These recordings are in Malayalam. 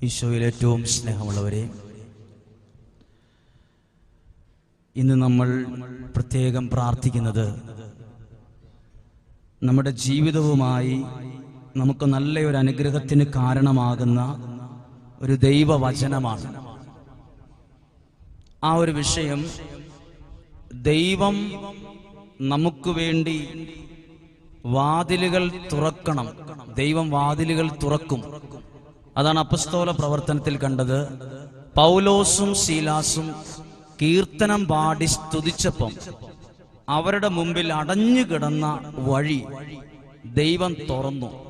ഈശോയിൽ ഏറ്റവും സ്നേഹമുള്ളവരെ ഇന്ന് നമ്മൾ പ്രത്യേകം പ്രാർത്ഥിക്കുന്നത് നമ്മുടെ ജീവിതവുമായി നമുക്ക് നല്ല ഒരു അനുഗ്രഹത്തിന് കാരണമാകുന്ന ഒരു ദൈവവചനമാണ്. ആ ഒരു വിഷയം ദൈവം നമുക്ക് വേണ്ടി വാതിലുകൾ തുറക്കണം. ദൈവം വാതിലുകൾ തുറക്കും. അതാണ് അപ്പസ്തോല പ്രവർത്തനത്തിൽ കണ്ടത്. പൗലോസും ശീലാസും കീർത്തനം പാടി സ്തുതിച്ചപ്പം അവരുടെ മുമ്പിൽ അടഞ്ഞു കിടന്ന വഴി ദൈവം തുറന്നു.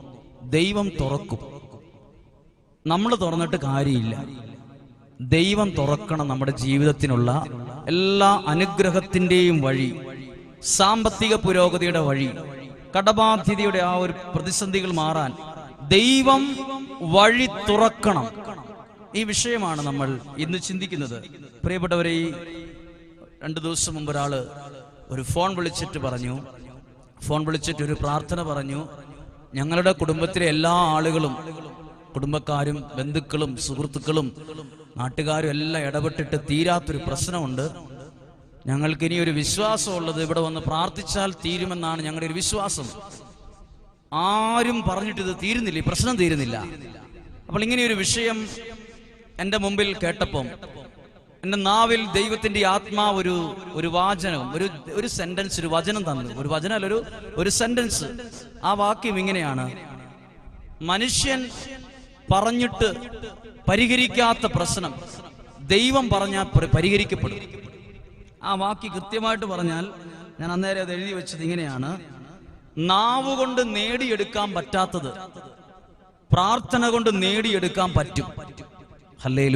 ദൈവം തുറക്കും. നമ്മൾ തുറന്നിട്ട് കാര്യമില്ല. ദൈവം തുറക്കണം നമ്മുടെ ജീവിതത്തിനുള്ള എല്ലാ അനുഗ്രഹത്തിന്റെയും വഴി സാമ്പത്തിക പുരോഗതിയുടെ വഴി കടബാധ്യതയുടെ ആ ഒരു പ്രതിസന്ധികൾ മാറാൻ ദൈവം വഴി തുറക്കണം. ഈ വിഷയമാണ് നമ്മൾ ഇന്ന് ചിന്തിക്കുന്നത്. പ്രിയപ്പെട്ടവരെ ഈ രണ്ടു ദിവസം മുമ്പ് ഒരാൾ ഒരു ഫോൺ വിളിച്ചിട്ട് പറഞ്ഞു. ഫോൺ വിളിച്ചിട്ട് ഒരു പ്രാർത്ഥന പറഞ്ഞു. ഞങ്ങളുടെ കുടുംബത്തിലെ എല്ലാ ആളുകളും കുടുംബക്കാരും ബന്ധുക്കളും സുഹൃത്തുക്കളും നാട്ടുകാരും എല്ലാം ഇടപെട്ടിട്ട് തീരാത്തൊരു പ്രശ്നമുണ്ട്. ഞങ്ങൾക്ക് ഇനി ഒരു വിശ്വാസമുള്ളത് ഇവിടെ വന്ന് പ്രാർത്ഥിച്ചാൽ തീരുമെന്നാണ് ഞങ്ങളുടെ ഒരു വിശ്വാസം. ആരും പറഞ്ഞിട്ട് ഇത് തീരുന്നില്ല ഈ പ്രശ്നം തീരുന്നില്ല. അപ്പോൾ ഇങ്ങനെ ഒരു വിഷയം എന്റെ മുമ്പിൽ കേട്ടപ്പം എന്റെ നാവിൽ ദൈവത്തിന്റെ ആത്മാവ് ഒരു ഒരു വാചനം ഒരു ഒരു സെന്റൻസ് ഒരു വചനം തന്നു. ഒരു വചനം അല്ല ഒരു ഒരു സെന്റൻസ് ആ വാക്യം ഇങ്ങനെയാണ്. മനുഷ്യൻ പറഞ്ഞിട്ട് പരിഹരിക്കാത്ത പ്രശ്നം ദൈവം പറഞ്ഞാൽ പരി- പരിഹരിക്കപ്പെടും. ആ വാക്യം കൃത്യമായിട്ട് പറഞ്ഞാൽ ഞാൻ അന്നേരം അത് എഴുതി വെച്ചത് ഇങ്ങനെയാണ്. നാവ് കൊണ്ട് നേടിയെടുക്കാൻ പറ്റാത്തത് പ്രാർത്ഥന കൊണ്ട് നേടിയെടുക്കാൻ പറ്റും. ഹല്ലേ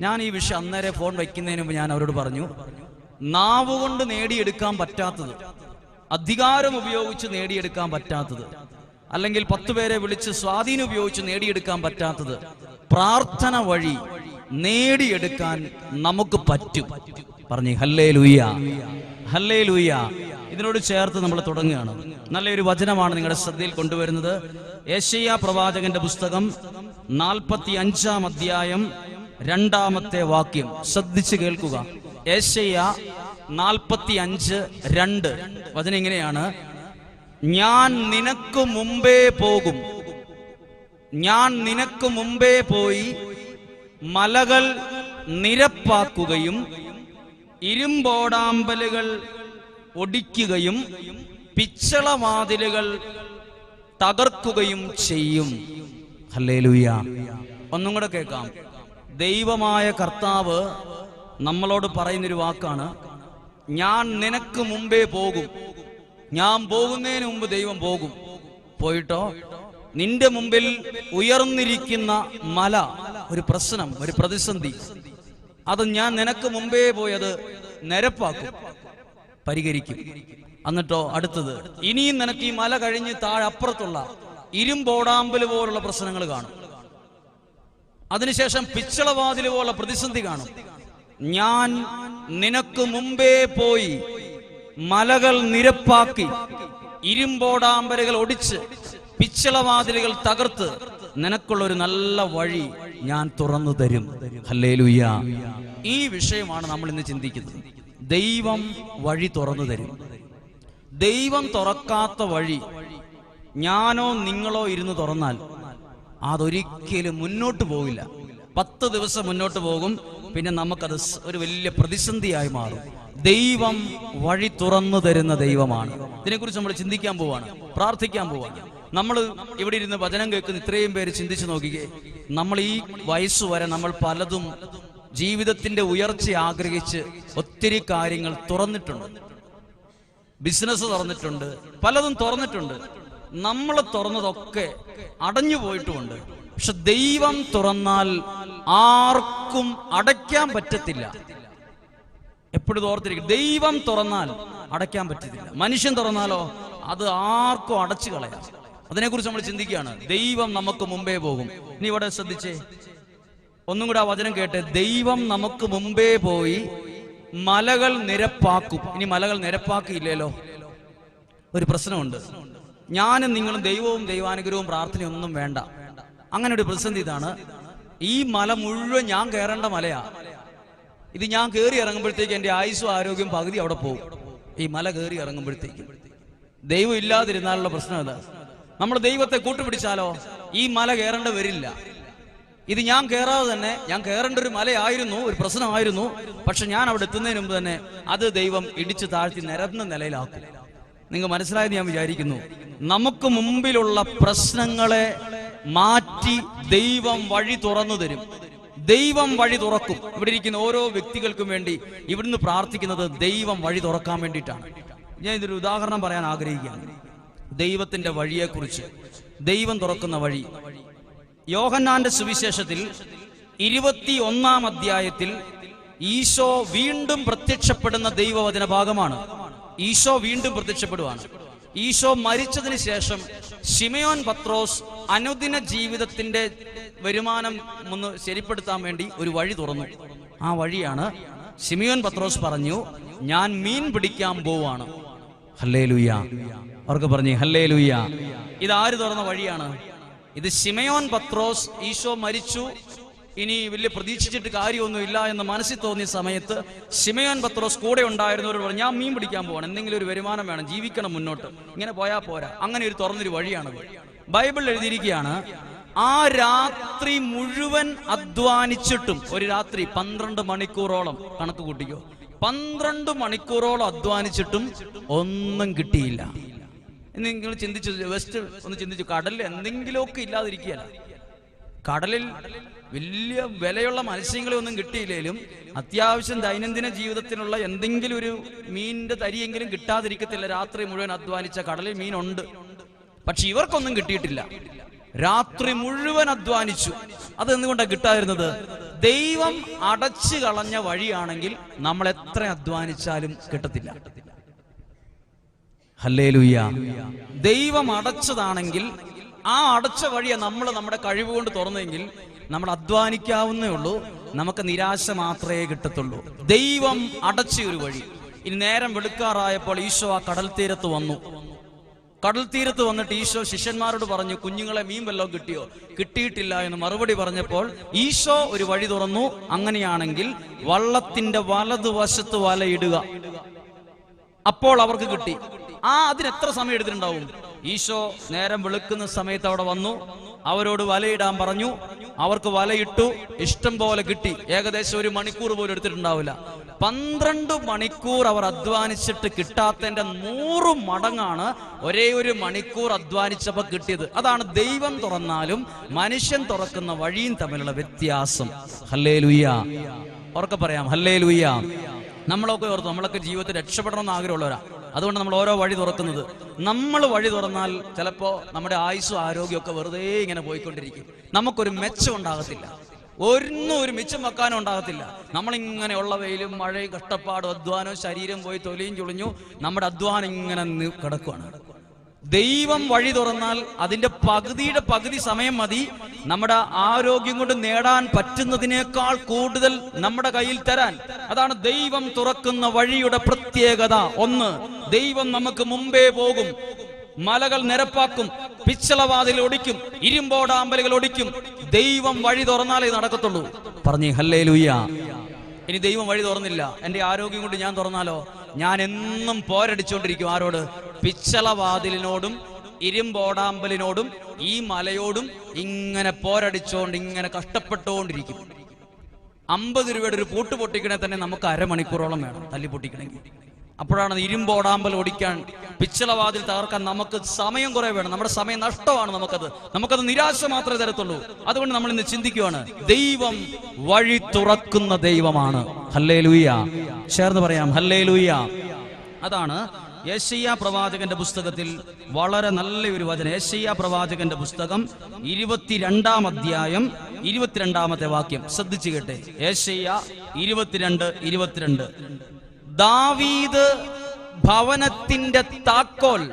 ഞാൻ ഈ വിഷയം അന്നേരെ ഫോൺ വയ്ക്കുന്നതിന് മുമ്പ് ഞാൻ അവരോട് പറഞ്ഞു നാവ് കൊണ്ട് നേടിയെടുക്കാൻ പറ്റാത്തത് അധികാരം ഉപയോഗിച്ച് നേടിയെടുക്കാൻ പറ്റാത്തത് അല്ലെങ്കിൽ പത്തു പേരെ വിളിച്ച് സ്വാധീനം ഉപയോഗിച്ച് നേടിയെടുക്കാൻ പറ്റാത്തത് പ്രാർത്ഥന വഴി നേടിയെടുക്കാൻ നമുക്ക് പറ്റും. പറഞ്ഞു ഹല്ലേ ലൂയ ഹല്ലേ ലൂയ ഇതിനോട് ചേർത്ത് നമ്മൾ തുടങ്ങുകയാണ്. നല്ലൊരു വചനമാണ് നിങ്ങളുടെ ശ്രദ്ധയിൽ കൊണ്ടുവരുന്നത്. ഏഷ്യ പ്രവാചകന്റെ പുസ്തകം നാൽപ്പത്തി അഞ്ചാം അധ്യായം രണ്ടാമത്തെ വാക്യം ശ്രദ്ധിച്ചു കേൾക്കുക. ഏഷ്യ നാൽപ്പത്തി അഞ്ച് രണ്ട്. അതിനെങ്ങനെയാണ്? ഞാൻ നിനക്ക് മുമ്പേ പോകും. ഞാൻ നിനക്ക് മുമ്പേ പോയി മലകൾ നിരപ്പാക്കുകയും ഇരുമ്പോടാമ്പലുകൾ ഒടിക്കുകയും പിച്ചളവാതിലുകൾ തകർക്കുകയും ചെയ്യും. ഒന്നും കൂടെ കേൾക്കാം. ദൈവമായ കർത്താവ് നമ്മളോട് പറയുന്നൊരു വാക്കാണ് ഞാൻ നിനക്ക് മുമ്പേ പോകും. ഞാൻ പോകുന്നതിന് മുമ്പ് ദൈവം പോകും. പോയിട്ടോ? നിന്റെ മുമ്പിൽ ഉയർന്നിരിക്കുന്ന മല ഒരു പ്രശ്നം ഒരു പ്രതിസന്ധി അത് ഞാൻ നിനക്ക് മുമ്പേ പോയത് നിരപ്പാക്കും പരിഹരിക്കും. എന്നിട്ടോ അടുത്തത് ഇനിയും നിനക്ക് ഈ മല കഴിഞ്ഞ് താഴെ അപ്പുറത്തുള്ള ഇരുമ്പോടാമ്പൽ പോലുള്ള പ്രശ്നങ്ങൾ കാണും. അതിനുശേഷം പിച്ചളവാതിൽ പോലുള്ള പ്രതിസന്ധി കാണും. ഞാൻ നിനക്ക് മുമ്പേ പോയി മലകൾ നിരപ്പാക്കി ഇരുമ്പോടാമ്പലുകൾ ഒടിച്ച് പിച്ചളവാതിലുകൾ തകർത്ത് നിനക്കുള്ള ഒരു നല്ല വഴി ഞാൻ തുറന്നു തരും. ഈ വിഷയമാണ് നമ്മൾ ഇന്ന് ചിന്തിക്കുന്നത്. ദൈവം വഴി തുറന്നു തരും. ദൈവം തുറക്കാത്ത വഴി ഞാനോ നിങ്ങളോ ഇരുന്ന് തുറന്നാൽ അതൊരിക്കലും മുന്നോട്ട് പോകില്ല. പത്ത് ദിവസം മുന്നോട്ട് പോകും പിന്നെ നമുക്കത് ഒരു വലിയ പ്രതിസന്ധിയായി മാറും. ദൈവം വഴി തുറന്നു തരുന്ന ദൈവമാണ്. ഇതിനെക്കുറിച്ച് നമ്മൾ ചിന്തിക്കാൻ പോവാണ് പ്രാർത്ഥിക്കാൻ പോവാണ്. നമ്മൾ ഇവിടെ ഇരുന്ന് വചനം കേൾക്കുന്ന ഇത്രയും പേര് ചിന്തിച്ചു നോക്കിക്കേ നമ്മൾ ഈ വയസ്സ് വരെ നമ്മൾ പലതും ജീവിതത്തിന്റെ ഉയർച്ച ആഗ്രഹിച്ച് ഒത്തിരി കാര്യങ്ങൾ തുറന്നിട്ടുണ്ട്. ബിസിനസ് തുറന്നിട്ടുണ്ട് പലതും തുറന്നിട്ടുണ്ട്. നമ്മൾ തുറന്നതൊക്കെ അടഞ്ഞു പോയിട്ടുമുണ്ട്. പക്ഷെ ദൈവം തുറന്നാൽ ആർക്കും അടയ്ക്കാൻ പറ്റത്തില്ല. എപ്പോഴും ഓർത്തിരിക്കും ദൈവം തുറന്നാൽ അടയ്ക്കാൻ പറ്റത്തില്ല. മനുഷ്യൻ തുറന്നാലോ അത് ആർക്കും അടച്ചു കളയാം. അതിനെക്കുറിച്ച് നമ്മൾ ചിന്തിക്കുകയാണ്. ദൈവം നമുക്ക് മുമ്പേ പോകും. ഇനി ഇവിടെ ശ്രദ്ധിച്ചേ. ഒന്നും കൂടെ ആ വചനം കേട്ടെ. ദൈവം നമുക്ക് മുമ്പേ പോയി മലകൾ നിരപ്പാക്കും. ഇനി മലകൾ നിരപ്പാക്കിയില്ലല്ലോ? ഒരു പ്രശ്നമുണ്ട്. ഞാനും നിങ്ങളും ദൈവവും ദൈവാനുഗ്രഹവും പ്രാർത്ഥനയൊന്നും വേണ്ട. അങ്ങനെ ഒരു പ്രതിസന്ധി ഇതാണ്. ഈ മല മുഴുവൻ ഞാൻ കയറേണ്ട മലയാ. ഇത് ഞാൻ കയറി ഇറങ്ങുമ്പോഴത്തേക്ക് എന്റെ ആയുസ്സും ആരോഗ്യം പകുതി അവിടെ പോകും. ഈ മല കയറി ഇറങ്ങുമ്പോഴത്തേക്ക്. ദൈവം ഇല്ലാതിരുന്നാലുള്ള പ്രശ്നം അതാ. നമ്മൾ ദൈവത്തെ കൂട്ടുപിടിച്ചാലോ? ഈ മല കയറേണ്ട വരില്ല. ഇത് ഞാൻ കയറാതെ തന്നെ ഞാൻ കയറേണ്ട ഒരു മലയായിരുന്നു ഒരു പ്രശ്നമായിരുന്നു. പക്ഷെ ഞാൻ അവിടെ എത്തുന്നതിന് മുമ്പ് തന്നെ അത് ദൈവം ഇടിച്ചു താഴ്ത്തി നിരന്ന നിലയിലാക്കും. നിങ്ങൾ മനസ്സിലായത് ഞാൻ വിചാരിക്കുന്നു. നമുക്ക് മുമ്പിലുള്ള പ്രശ്നങ്ങളെ മാറ്റി ദൈവം വഴി തുറന്നു തരും. ദൈവം വഴി തുറക്കും. ഇവിടെ ഇരിക്കുന്ന ഓരോ വ്യക്തികൾക്കും വേണ്ടി ഇവിടുന്ന് പ്രാർത്ഥിക്കുന്നത് ദൈവം വഴി തുറക്കാൻ വേണ്ടിയിട്ടാണ്. ഞാൻ ഇതൊരു ഉദാഹരണം പറയാൻ ആഗ്രഹിക്കുകയാണ്. ദൈവത്തിന്റെ വഴിയെക്കുറിച്ച് ദൈവം തുറക്കുന്ന വഴി. യോഹന്നാന്റെ സുവിശേഷത്തിൽ ഇരുപത്തി ഒന്നാം അധ്യായത്തിൽ ഈശോ വീണ്ടും പ്രത്യക്ഷപ്പെടുന്ന ദൈവവചന ഭാഗമാണ്. ഈശോ വീണ്ടും പ്രത്യക്ഷപ്പെടുവാണ്. ഈശോ മരിച്ചതിന് ശേഷം ഷിമയോൻ പത്രോസ് അനുദിന ജീവിതത്തിന്റെ വരുമാനം ഒന്ന് ശരിപ്പെടുത്താൻ വേണ്ടി ഒരു വഴി തുറന്നു. ആ വഴിയാണ് ഷിമിയോൻ പത്രോസ് പറഞ്ഞു ഞാൻ മീൻ പിടിക്കാൻ പോവാണ്. ഹല്ലേ ലുയ്യ അവർക്ക് പറഞ്ഞു ഹല്ലേ ഇത് ആര് തുറന്ന വഴിയാണ്? ഇത് ഷിമയോൻ പത്രോസ് ഈശോ മരിച്ചു ഇനി വലിയ പ്രതീക്ഷിച്ചിട്ട് കാര്യമൊന്നുമില്ല എന്ന് മനസ്സിൽ തോന്നിയ സമയത്ത് സിമയോൻ പത്രോസ് കൂടെ ഉണ്ടായിരുന്നവരോട് പറഞ്ഞു ഞാൻ മീൻ പിടിക്കാൻ പോകണം എന്തെങ്കിലും ഒരു വരുമാനം വേണം. ജീവിക്കണം മുന്നോട്ട്. ഇങ്ങനെ പോയാൽ പോരാ. അങ്ങനെ ഒരു തുറന്നൊരു വഴിയാണ് ബൈബിൾ എഴുതിയിരിക്കുകയാണ് ആ രാത്രി മുഴുവൻ അധ്വാനിച്ചിട്ടും ഒരു രാത്രി പന്ത്രണ്ട് മണിക്കൂറോളം കണക്ക് കൂട്ടിക്കോ. പന്ത്രണ്ട് മണിക്കൂറോളം അധ്വാനിച്ചിട്ടും ഒന്നും കിട്ടിയില്ല. നിങ്ങൾ ചിന്തിച്ചു വെസ്റ്റ് ഒന്ന് ചിന്തിച്ചു കടലിൽ എന്തെങ്കിലുമൊക്കെ ഇല്ലാതിരിക്കുകയല്ല. കടലിൽ വലിയ വിലയുള്ള മത്സ്യങ്ങളെ ഒന്നും കിട്ടിയില്ലേലും അത്യാവശ്യം ദൈനംദിന ജീവിതത്തിനുള്ള എന്തെങ്കിലും ഒരു മീനിന്റെ തരിയെങ്കിലും കിട്ടാതിരിക്കത്തില്ല. രാത്രി മുഴുവൻ അധ്വാനിച്ച കടലിൽ മീനുണ്ട്. പക്ഷെ ഇവർക്കൊന്നും കിട്ടിയിട്ടില്ല. രാത്രി മുഴുവൻ അധ്വാനിച്ചു. അത് എന്തുകൊണ്ടാണ് കിട്ടാതിരുന്നത്? ദൈവം അടച്ചു കളഞ്ഞ വഴിയാണെങ്കിൽ നമ്മൾ എത്ര അധ്വാനിച്ചാലും കിട്ടത്തില്ല. ഹല്ലേ ഹല്ലേലൂയ. ദൈവം അടച്ചതാണെങ്കിൽ ആ അടച്ച വഴിയെ നമ്മൾ നമ്മുടെ കഴിവ് കൊണ്ട് തുറന്നെങ്കിൽ നമ്മൾ അധ്വാനിക്കാവുന്നേ ഉള്ളൂ. നമുക്ക് നിരാശ മാത്രമേ കിട്ടത്തുള്ളൂ. ദൈവം അടച്ച ഒരു വഴി. ഇനി നേരം വെളുക്കാറായപ്പോൾ ഈശോ ആ കടൽ തീരത്ത് വന്നു. കടൽ തീരത്ത് വന്നിട്ട് ഈശോ ശിഷ്യന്മാരോട് പറഞ്ഞു കുഞ്ഞുങ്ങളെ മീൻ വല്ലതും കിട്ടിയോ? കിട്ടിയിട്ടില്ല എന്ന് മറുപടി പറഞ്ഞപ്പോൾ ഈശോ ഒരു വഴി തുറന്നു. അങ്ങനെയാണെങ്കിൽ വള്ളത്തിന്റെ വലതുവശത്ത് വലയിടുക അപ്പോൾ അവർക്ക് കിട്ടി. ആ അതിന് എത്ര സമയം എടുത്തിട്ടുണ്ടാവും? ഈശോ നേരം വെളുക്കുന്ന സമയത്ത് അവിടെ വന്നു. അവരോട് വലയിടാൻ പറഞ്ഞു. അവർക്ക് വലയിട്ടു ഇഷ്ടം പോലെ കിട്ടി. ഏകദേശം ഒരു മണിക്കൂർ പോലും എടുത്തിട്ടുണ്ടാവില്ല. പന്ത്രണ്ട് മണിക്കൂർ അവർ അധ്വാനിച്ചിട്ട് കിട്ടാത്തതിന്റെ നൂറ് മടങ്ങാണ് ഒരേ ഒരു മണിക്കൂർ അധ്വാനിച്ചപ്പോൾ കിട്ടിയത്. അതാണ് ദൈവം തുറന്നാലും മനുഷ്യൻ തുറക്കുന്ന വഴിയും തമ്മിലുള്ള വ്യത്യാസം. ഹല്ലേ ലുയ്യ ഉറക്കെ പറയാം. ഹല്ലേ ലുയ്യ നമ്മളൊക്കെ ഓർത്തു നമ്മളൊക്കെ ജീവിതത്തിൽ രക്ഷപ്പെടണം എന്ന് ആഗ്രഹമുള്ളവരാ. അതുകൊണ്ട് നമ്മൾ ഓരോ വഴി തുറക്കുന്നത്. നമ്മൾ വഴി തുറന്നാൽ ചിലപ്പോ നമ്മുടെ ആയുസ്സും ആരോഗ്യമൊക്കെ വെറുതെ ഇങ്ങനെ പോയിക്കൊണ്ടിരിക്കും. നമുക്കൊരു മെച്ചം ഉണ്ടാകത്തില്ല. ഒന്നും ഒരു മിച്ചം വെക്കാനും ഉണ്ടാകത്തില്ല. നമ്മളിങ്ങനെയുള്ള വെയിലും മഴയും കഷ്ടപ്പാടും അധ്വാനവും ശരീരം പോയി തൊലിയും ചുളിഞ്ഞു നമ്മുടെ അധ്വാനം ഇങ്ങനെ കിടക്കുകയാണ് ദൈവം വഴി തുറന്നാൽ അതിന്റെ പകുതിയുടെ പകുതി സമയം മതി. നമ്മുടെ ആരോഗ്യം കൊണ്ട് നേടാൻ പറ്റുന്നതിനേക്കാൾ കൂടുതൽ നമ്മുടെ കയ്യിൽ തരാൻ. അതാണ് ദൈവം തുറക്കുന്ന വഴിയുടെ പ്രത്യേകത. ഒന്ന് ദൈവം നമുക്ക് മുമ്പേ പോകും. മലകൾ നിരപ്പാക്കും പിച്ചളവാതിൽ ഒടിക്കും ഇരുമ്പോടാമ്പലുകൾ ഒടിക്കും. ദൈവം വഴി തുറന്നാലേ നടക്കത്തുള്ളൂ. പറഞ്ഞേ ഹല്ലേ ഇനി ദൈവം വഴി തുറന്നില്ല. എന്റെ ആരോഗ്യം കൊണ്ട് ഞാൻ തുറന്നാലോ? ഞാൻ എന്നും പോരടിച്ചുകൊണ്ടിരിക്കും ആരോട്? പിച്ചളവാതിലിനോടും ഇരുമ്പോടാമ്പലിനോടും ഈ മലയോടും ഇങ്ങനെ പോരടിച്ചോണ്ട് ഇങ്ങനെ കഷ്ടപ്പെട്ടുകൊണ്ടിരിക്കും. അമ്പത് രൂപയുടെ ഒരു പൂട്ട് പൊട്ടിക്കണേ തന്നെ നമുക്ക് അരമണിക്കൂറോളം വേണം തല്ലി പൊട്ടിക്കണമെങ്കിൽ. അപ്പോഴാണ് ഇരുമ്പോടാമ്പൽ ഓടിക്കാൻ പിച്ചളവാതിൽ തകർക്കാൻ നമുക്ക് സമയം കുറെ വേണം. നമ്മുടെ സമയം നഷ്ടമാണ് നമുക്കത്. നമുക്കത് നിരാശ മാത്രമേ തരത്തുള്ളൂ. അതുകൊണ്ട് നമ്മൾ ഇന്ന് ചിന്തിക്കുകയാണ് ദൈവം വഴി തുറക്കുന്ന ദൈവമാണ്. ഹല്ലേ ലൂയ ചേർന്ന് പറയാം ഹല്ലേ ലൂയ അതാണ് യേശയ്യ പ്രവാചകന്റെ പുസ്തകത്തിൽ വളരെ നല്ല ഒരു വചനം. യേശയ്യ പ്രവാചകന്റെ പുസ്തകം ഇരുപത്തിരണ്ടാം അധ്യായം ഇരുപത്തിരണ്ടാമത്തെ വാക്യം. ശ്രദ്ധിച്ചു കേട്ടെ. യേശയ്യ ഇരുപത്തിരണ്ട് ഇരുപത്തിരണ്ട്. ദാവീദ് ഭവനത്തിന്റെ താക്കോൽ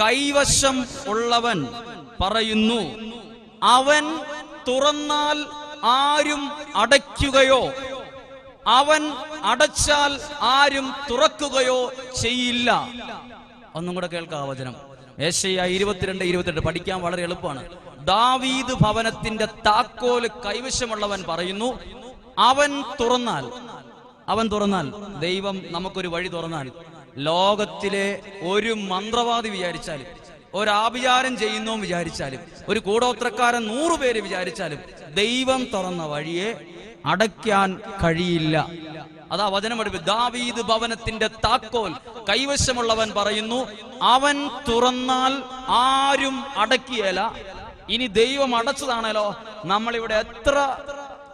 കൈവശം ഉള്ളവൻ പറയുന്നു അവൻ തുറന്നാൽ ആരും അടയ്ക്കുകയോ അവൻ അടച്ചാൽ ആരും തുറക്കുകയോ ചെയ്യില്ല. ഒന്നും കൂടെ കേൾക്കാം വചനം. ഏഷ്യ ഇരുപത്തിരണ്ട് ഇരുപത്തിരണ്ട് പഠിക്കാൻ വളരെ എളുപ്പമാണ്. ദാവീദ് ഭവനത്തിന്റെ താക്കോൽ കൈവശമുള്ളവൻ പറയുന്നു അവൻ തുറന്നാൽ അവൻ തുറന്നാൽ ദൈവം നമുക്കൊരു വഴി തുറന്നാൽ. ലോകത്തിലെ ഒരു മന്ത്രവാദി വിചാരിച്ചാലും ഒരാഭിചാരം ചെയ്യുന്നു വിചാരിച്ചാലും ഒരു കൂടോത്രക്കാരൻ നൂറു പേര് വിചാരിച്ചാലും ദൈവം തുറന്ന വഴിയെ അടയ്ക്കാൻ കഴിയില്ല. അതാ വചനം പഠിപ്പ്. ദാവീദ് ഭവനത്തിന്റെ താക്കോൽ കൈവശമുള്ളവൻ പറയുന്നു അവൻ തുറന്നാൽ ആരും അടക്കിയേല. ഇനി ദൈവം അടച്ചതാണല്ലോ നമ്മളിവിടെ എത്ര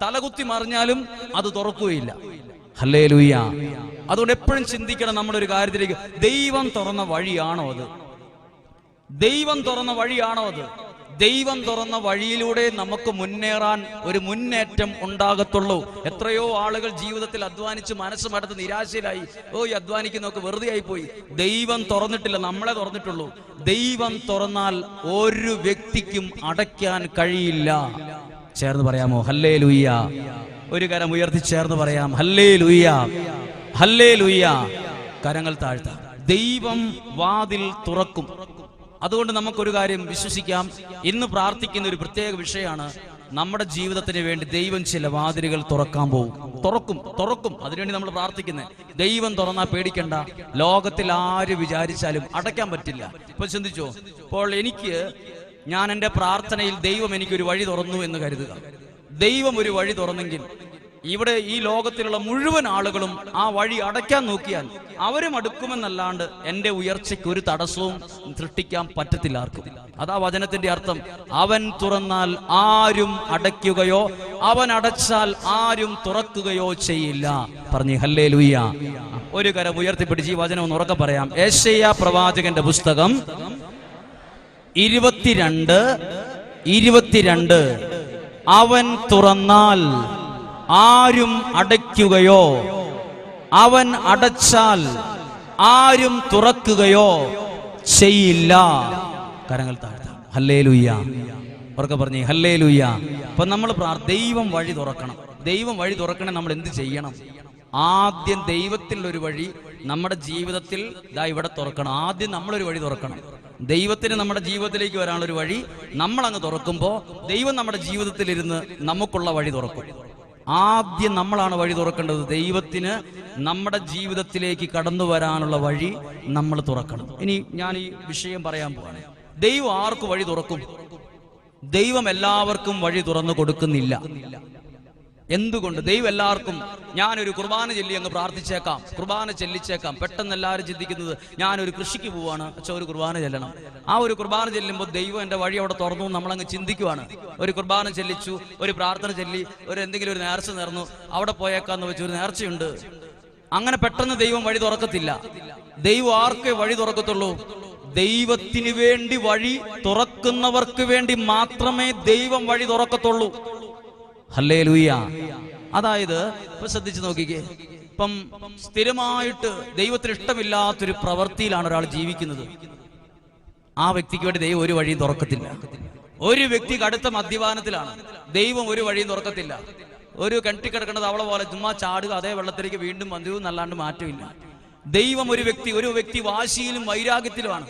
തലകുത്തി മറിഞ്ഞാലും അത് തുറക്കുകയില്ല. ഹല്ലേ അതുകൊണ്ട് എപ്പോഴും ചിന്തിക്കണം നമ്മുടെ ഒരു കാര്യത്തിലേക്ക്. ദൈവം തുറന്ന വഴിയാണോ അത്? ദൈവം തുറന്ന വഴിയാണോ അത്? ദൈവം തുറന്ന വഴിയിലൂടെ നമുക്ക് മുന്നേറാൻ ഒരു മുന്നേറ്റം ഉണ്ടാകത്തുള്ളൂ. എത്രയോ ആളുകൾ ജീവിതത്തിൽ അധ്വാനിച്ച് മനസ്സ് മടുത്ത് നിരാശയിലായി. ഓ ഈ അധ്വാനിക്കുന്നൊക്കെ വെറുതെ ആയിപ്പോയി. പോയി ദൈവം തുറന്നിട്ടില്ല നമ്മളെ തുറന്നിട്ടുള്ളൂ. ദൈവം തുറന്നാൽ ഒരു വ്യക്തിക്കും അടയ്ക്കാൻ കഴിയില്ല. ചേർന്ന് പറയാമോ? ഹല്ലേ ലുയ്യ ഒരു കരം ഉയർത്തി ചേർന്ന് പറയാം ഹല്ലേ ലുയ്യ ഹല്ലേ ലുയ്യ കരങ്ങൾ താഴ്ത്ത. ദൈവം വാതിൽ തുറക്കും. അതുകൊണ്ട് നമുക്കൊരു കാര്യം വിശ്വസിക്കാം. ഇന്ന് പ്രാർത്ഥിക്കുന്ന ഒരു പ്രത്യേക വിഷയമാണ് നമ്മുടെ ജീവിതത്തിന് വേണ്ടി ദൈവം ചില വാതിലുകൾ തുറക്കാൻ പോകും. തുറക്കും തുറക്കും. അതിനുവേണ്ടി നമ്മൾ പ്രാർത്ഥിക്കുന്നത് ദൈവം തുറന്നാ പേടിക്കണ്ട. ലോകത്തിൽ ആര് വിചാരിച്ചാലും അടയ്ക്കാൻ പറ്റില്ല. ഇപ്പൊ ചിന്തിച്ചോ? ഇപ്പോൾ എനിക്ക് ഞാൻ എന്റെ പ്രാർത്ഥനയിൽ ദൈവം എനിക്കൊരു വഴി തുറന്നു എന്ന് കരുതുക. ദൈവം ഒരു വഴി തുറന്നെങ്കിൽ ഇവിടെ ഈ ലോകത്തിലുള്ള മുഴുവൻ ആളുകളും ആ വഴി അടയ്ക്കാൻ നോക്കിയാൽ അവരും അടുക്കുമെന്നല്ലാണ്ട് എന്റെ ഉയർച്ചയ്ക്ക് ഒരു തടസ്സവും സൃഷ്ടിക്കാൻ പറ്റത്തില്ല ആർക്കും. അതാ വചനത്തിന്റെ അർത്ഥം. അവൻ തുറന്നാൽ ആരും അടയ്ക്കുകയോ അവൻ അടച്ചാൽ ആരും തുറക്കുകയോ ചെയ്യില്ല. പറഞ്ഞു ഹല്ലേ ലുയ്യ ഒരു കരം ഉയർത്തിപ്പിടിച്ച് ഈ വചനം ഒന്ന് ഉറക്കെ പറയാം. ഏഷ്യ പ്രവാചകന്റെ പുസ്തകം ഇരുപത്തിരണ്ട് ഇരുപത്തിരണ്ട്. അവൻ തുറന്നാൽ ആരും അടയ്ക്കുകയോ? അവൻ അടച്ചാൽ ആരും തുറക്കുകയോ ചെയ്യില്ല. കരങ്ങൾ താഴ്ത്താം. ഹല്ലേ ലുയ്യ ഉറക്കെ പറഞ്ഞേ ഹല്ലേ ലുയ്യ അപ്പൊ നമ്മൾ ദൈവം വഴി തുറക്കണം. ദൈവം വഴി തുറക്കണേ നമ്മൾ എന്ത് ചെയ്യണം? ആദ്യം ദൈവത്തിൽ ഒരു വഴി നമ്മുടെ ജീവിതത്തിൽ ഇതാ ഇവിടെ തുറക്കണം. ആദ്യം നമ്മളൊരു വഴി തുറക്കണം. ദൈവത്തിന് നമ്മുടെ ജീവിതത്തിലേക്ക് വരാനുള്ളൊരു വഴി നമ്മളങ്ങ് തുറക്കുമ്പോൾ ദൈവം നമ്മുടെ ജീവിതത്തിൽ ഇരുന്ന് നമുക്കുള്ള വഴി തുറക്കും. ആദ്യം നമ്മളാണ് വഴി തുറക്കേണ്ടത്. ദൈവത്തിന് നമ്മുടെ ജീവിതത്തിലേക്ക് കടന്നു വരാനുള്ള വഴി നമ്മൾ തുറക്കണം. ഇനി ഞാൻ ഈ വിഷയം പറയാൻ പോവാണ്. ദൈവം ആർക്ക് വഴി തുറക്കും? ദൈവം എല്ലാവർക്കും വഴി തുറന്നു കൊടുക്കുന്നില്ല. എന്തുകൊണ്ട് ദൈവം എല്ലാവർക്കും ഞാനൊരു കുർബാന ചൊല്ലി അങ്ങ് പ്രാർത്ഥിച്ചേക്കാം. കുർബാന ചെല്ലിച്ചേക്കാം. പെട്ടെന്ന് എല്ലാവരും ചിന്തിക്കുന്നത് ഞാനൊരു കൃഷിക്ക് പോവാണ്. അച്ഛൻ ഒരു കുർബാന ചെല്ലണം. ആ ഒരു കുർബാന ചെല്ലുമ്പോൾ ദൈവം എന്റെ വഴി അവിടെ തുറന്നു നമ്മളങ്ങ് ചിന്തിക്കുവാണ്. ഒരു കുർബാന ചെല്ലിച്ചു ഒരു പ്രാർത്ഥന ചെല്ലി ഒരു എന്തെങ്കിലും ഒരു നേർച്ച നേർന്നു. അവിടെ പോയേക്കാന്ന് വെച്ച് ഒരു നേർച്ചയുണ്ട്. അങ്ങനെ പെട്ടെന്ന് ദൈവം വഴി തുറക്കത്തില്ല. ദൈവം ആർക്കേ വഴി തുറക്കത്തുള്ളൂ? ദൈവത്തിന് വേണ്ടി വഴി തുറക്കുന്നവർക്ക് വേണ്ടി മാത്രമേ ദൈവം വഴി തുറക്കത്തുള്ളൂ. ഹല്ലേ ലൂയ അതായത് ഇപ്പൊ ശ്രദ്ധിച്ചു നോക്കിക്കേ. ഇപ്പം സ്ഥിരമായിട്ട് ദൈവത്തിന് ഇഷ്ടമില്ലാത്തൊരു പ്രവൃത്തിയിലാണ് ഒരാൾ ജീവിക്കുന്നത്. ആ വ്യക്തിക്ക് വേണ്ടി ദൈവം ഒരു വഴിയും തുറക്കത്തില്ല. ഒരു വ്യക്തി കടുത്ത മദ്യപാനത്തിലാണ്. ദൈവം ഒരു വഴിയും തുറക്കത്തില്ല. ഒരു കെട്ടി കിടക്കുന്നത് അവളെ പോലെ ചുമ്മാ ചാടുക അതേ വെള്ളത്തിലേക്ക് വീണ്ടും വന്നു നല്ലാണ്ട് മാറ്റമില്ല. ദൈവം ഒരു വ്യക്തി ഒരു വ്യക്തി വാശിയിലും വൈരാഗ്യത്തിലുമാണ്.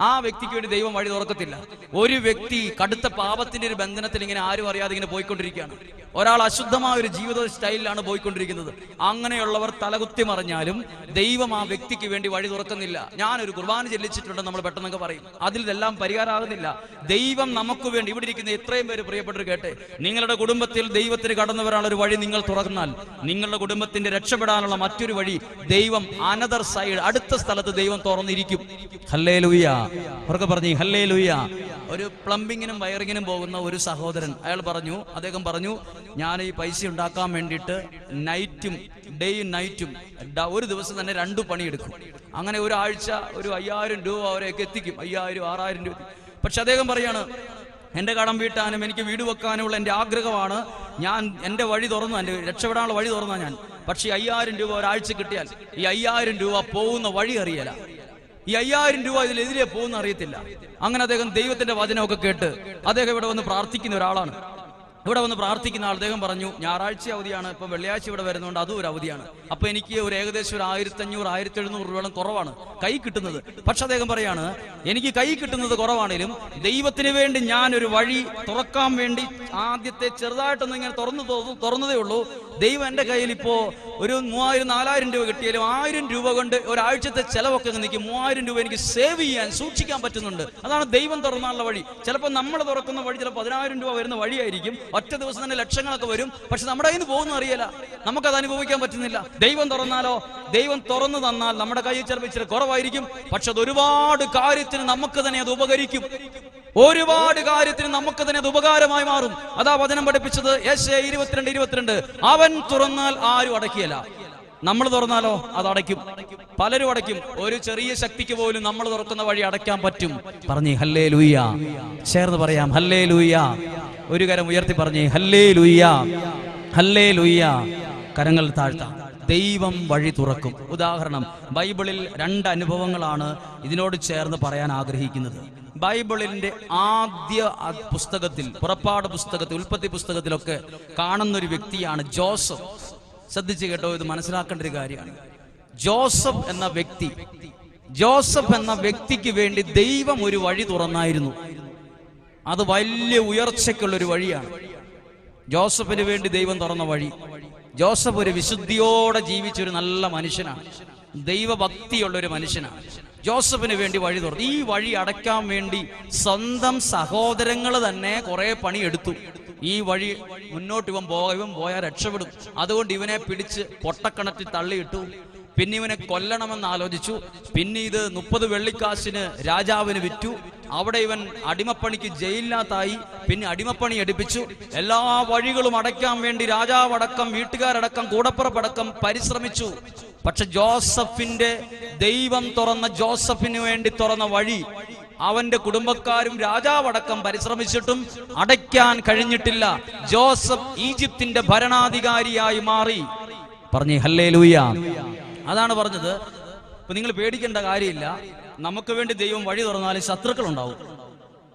ആ വ്യക്തിക്ക് വേണ്ടി ദൈവം വഴി തുറക്കത്തില്ല. ഒരു വ്യക്തി കടുത്ത പാപത്തിന്റെ ഒരു ബന്ധനത്തിൽ ഇങ്ങനെ ആരും അറിയാതെ ഇങ്ങനെ പോയിക്കൊണ്ടിരിക്കുകയാണ്. ഒരാൾ അശുദ്ധമായ ഒരു ജീവിത സ്റ്റൈലിലാണ് പോയിക്കൊണ്ടിരിക്കുന്നത്. അങ്ങനെയുള്ളവർ തലകുത്തി മറിഞ്ഞാലും ദൈവം ആ വ്യക്തിക്ക് വേണ്ടി വഴി തുറക്കുന്നില്ല. ഞാനൊരു കുർബാന ചെല്ലിച്ചിട്ടുണ്ടെന്ന് നമ്മൾ പെട്ടെന്നൊക്കെ പറയും. അതിൽ ഇതെല്ലാം പരിഹാരമാകുന്നില്ല. ദൈവം നമുക്ക് വേണ്ടി ഇവിടെ ഇരിക്കുന്ന എത്രയും പേര് പ്രിയപ്പെട്ടവർ കേട്ടെ നിങ്ങളുടെ കുടുംബത്തിൽ ദൈവത്തിന് കടന്നു ഒരു വഴി നിങ്ങൾ തുറന്നാൽ. നിങ്ങളുടെ കുടുംബത്തിന്റെ രക്ഷപ്പെടാനുള്ള മറ്റൊരു വഴി ദൈവം അനദർ സൈഡ് അടുത്ത സ്ഥലത്ത് ദൈവം തുറന്നിരിക്കും. ഹല്ലേ ലൂയ ഉറക്കെ പറഞ്ഞു ഹല്ലേ ലുയ്യ ഒരു പ്ലംബിങ്ങിനും വയറിങ്ങിനും പോകുന്ന ഒരു സഹോദരൻ. അയാൾ പറഞ്ഞു അദ്ദേഹം പറഞ്ഞു ഞാൻ ഈ പൈസ ഉണ്ടാക്കാൻ വേണ്ടിയിട്ട് നൈറ്റും ഡേയും നൈറ്റും ഒരു ദിവസം തന്നെ രണ്ടു പണിയെടുക്കും. അങ്ങനെ ഒരാഴ്ച ഒരു അയ്യായിരം രൂപ അവരെയൊക്കെ എത്തിക്കും. അയ്യായിരം ആറായിരം രൂപ പക്ഷെ അദ്ദേഹം പറയാണ് എന്റെ കടം വീട്ടാനും എനിക്ക് വീട് വെക്കാനുമുള്ള എന്റെ ആഗ്രഹമാണ്. ഞാൻ എന്റെ വഴി തുറന്നു എന്റെ രക്ഷപ്പെടാനുള്ള വഴി തുറന്ന ഞാൻ. പക്ഷെ അയ്യായിരം രൂപ ഒരാഴ്ച കിട്ടിയാൽ ഈ അയ്യായിരം രൂപ പോകുന്ന വഴി അറിയല. ഈ അയ്യായിരം രൂപ ഇതിലെതിരെ പോകുന്ന അറിയത്തില്ല അങ്ങനെ അദ്ദേഹം ദൈവത്തിന്റെ വചനമൊക്കെ കേട്ട് അദ്ദേഹം ഇവിടെ വന്ന് പ്രാർത്ഥിക്കുന്ന ഒരാളാണ്. ഇവിടെ വന്ന് പ്രാർത്ഥിക്കുന്ന ആൾ അദ്ദേഹം പറഞ്ഞു ഞായറാഴ്ച അവധിയാണ് ഇപ്പൊ വെള്ളിയാഴ്ച ഇവിടെ വരുന്നതുകൊണ്ട് അതും ഒരു അവധിയാണ്. അപ്പൊ എനിക്ക് ഒരു ഏകദേശം ഒരു ആയിരത്തി അഞ്ഞൂറ് ആയിരത്തി എഴുന്നൂറ് രൂപയോളം കുറവാണ് കൈ കിട്ടുന്നത്. പക്ഷെ അദ്ദേഹം പറയാണ് എനിക്ക് കൈ കിട്ടുന്നത് കുറവാണെങ്കിലും ദൈവത്തിന് വേണ്ടി ഞാൻ ഒരു വഴി തുറക്കാൻ വേണ്ടി ആദ്യത്തെ ചെറുതായിട്ടൊന്നും ഇങ്ങനെ തുറന്നു തുറന്നതേ ഉള്ളൂ. ദൈവം എന്റെ കയ്യിൽ ഇപ്പോ ഒരു മൂവായിരം നാലായിരം രൂപ കിട്ടിയാലും ആയിരം രൂപ കൊണ്ട് ഒരാഴ്ചത്തെ ചെലവൊക്കെ നിൽക്കും. മൂവായിരം രൂപ എനിക്ക് സേവ് ചെയ്യാൻ സൂക്ഷിക്കാൻ പറ്റുന്നുണ്ട്. അതാണ് ദൈവം തുറന്നാനുള്ള വഴി. ചിലപ്പോൾ നമ്മൾ തുറക്കുന്ന വഴി ചിലപ്പോൾ പതിനായിരം രൂപ വരുന്ന വഴിയായിരിക്കും. ഒറ്റ ദിവസം തന്നെ ലക്ഷങ്ങളൊക്കെ വരും. പക്ഷെ നമ്മുടെ കയ്യിൽ നിന്ന് പോകുന്ന അറിയില്ല. നമുക്കത് അനുഭവിക്കാൻ പറ്റുന്നില്ല. ദൈവം തുറന്നാലോ? ദൈവം തുറന്നു തന്നാൽ നമ്മുടെ കയ്യിൽ ചിലപ്പോൾ ഇച്ചിരി കുറവായിരിക്കും. പക്ഷെ അത് ഒരുപാട് കാര്യത്തിന് നമുക്ക് തന്നെ അത് ഉപകരിക്കും. ഒരുപാട് കാര്യത്തിന് നമുക്ക് തന്നെ അത് ഉപകാരമായി മാറും. അതാ വചനം പഠിപ്പിച്ചത്. യേശയ ഇരുപത്തിരണ്ട് ഇരുപത്തിരണ്ട്. അവൻ തുറന്നാൽ ആരും അടക്കിയല്ല നമ്മൾ തുറന്നാലോ? അത് അടയ്ക്കും. പലരും അടയ്ക്കും. ഒരു ചെറിയ ശക്തിക്ക് പോലും നമ്മൾ തുറക്കുന്ന വഴി അടയ്ക്കാൻ പറ്റും. പറഞ്ഞേ ഹല്ലേ ലൂയ്യ ചേർന്ന് പറയാം. ഹല്ലേ ലൂയ്യ ഒരു കരം ഉയർത്തി പറഞ്ഞേ ഹല്ലേ ലുയ്യ ഹല്ലേ ലുയ്യ കരങ്ങൾ താഴ്ത്താം. ദൈവം വഴി തുറക്കും. ഉദാഹരണം ബൈബിളിൽ രണ്ട് അനുഭവങ്ങളാണ് ഇതിനോട് ചേർന്ന് പറയാൻ ആഗ്രഹിക്കുന്നത്. ബൈബിളിന്റെ ആദ്യ പുസ്തകത്തിൽ പുറപ്പാട് പുസ്തകത്തിൽ ഉൽപ്പത്തി പുസ്തകത്തിലൊക്കെ കാണുന്ന ഒരു വ്യക്തിയാണ് ജോസഫ്. ശ്രദ്ധിച്ച് കേട്ടോ ഇത് മനസ്സിലാക്കേണ്ട ഒരു കാര്യമാണ്. ജോസഫ് എന്ന വ്യക്തി ജോസഫ് എന്ന വ്യക്തിക്ക് വേണ്ടി ദൈവം ഒരു വഴി തുറന്നായിരുന്നു. അത് വലിയ ഉയർച്ചയ്ക്കുള്ള ഒരു വഴിയാണ്. ജോസഫിന് വേണ്ടി ദൈവം തുറന്ന വഴി. ജോസഫ് ഒരു വിശുദ്ധിയോടെ ജീവിച്ച ഒരു നല്ല മനുഷ്യനാണ്. ദൈവഭക്തിയുള്ള ഒരു മനുഷ്യനാണ്. ജോസഫിന് വേണ്ടി വഴി തുറന്നു. ഈ വഴി അടയ്ക്കാൻ വേണ്ടി സ്വന്തം സഹോദരങ്ങൾ തന്നെ കുറെ പണിയെടുത്തു. ഈ വഴി മുന്നോട്ട് ഇവൻ പോകാൻ ഇവൻ പോയാൽ രക്ഷപ്പെടും. അതുകൊണ്ട് ഇവനെ പിടിച്ച് പൊട്ടക്കണത്തിൽ തള്ളിയിട്ടു. പിന്നെ ഇവനെ കൊല്ലണമെന്ന് ആലോചിച്ചു. പിന്നെ ഇത് മുപ്പത് വെള്ളിക്കാശിന് രാജാവിന് വിറ്റു. അവിടെ ഇവൻ അടിമപ്പണിക്ക് ജയിലിനകത്തായി. പിന്നെ അടിമപ്പണി എടുപ്പിച്ചു. എല്ലാ വഴികളും അടയ്ക്കാൻ വേണ്ടി രാജാവടക്കം വീട്ടുകാരടക്കം കൂടപ്പുറപ്പടക്കം പരിശ്രമിച്ചു. പക്ഷെ ജോസഫിന്റെ ദൈവം തുറന്ന ജോസഫിന് വേണ്ടി തുറന്ന വഴി അവന്റെ കുടുംബക്കാരും രാജാവടക്കം പരിശ്രമിച്ചിട്ടും അടയ്ക്കാൻ കഴിഞ്ഞിട്ടില്ല. ജോസഫ് ഈജിപ്തിന്റെ ഭരണാധികാരിയായി മാറി. പറഞ്ഞു ഹല്ലേ ലൂയ അതാണ് പറഞ്ഞത്. ഇപ്പൊ നിങ്ങൾ പേടിക്കേണ്ട കാര്യമില്ല. നമുക്ക് വേണ്ടി ദൈവം വഴി തുറന്നാൽ ശത്രുക്കൾ ഉണ്ടാവും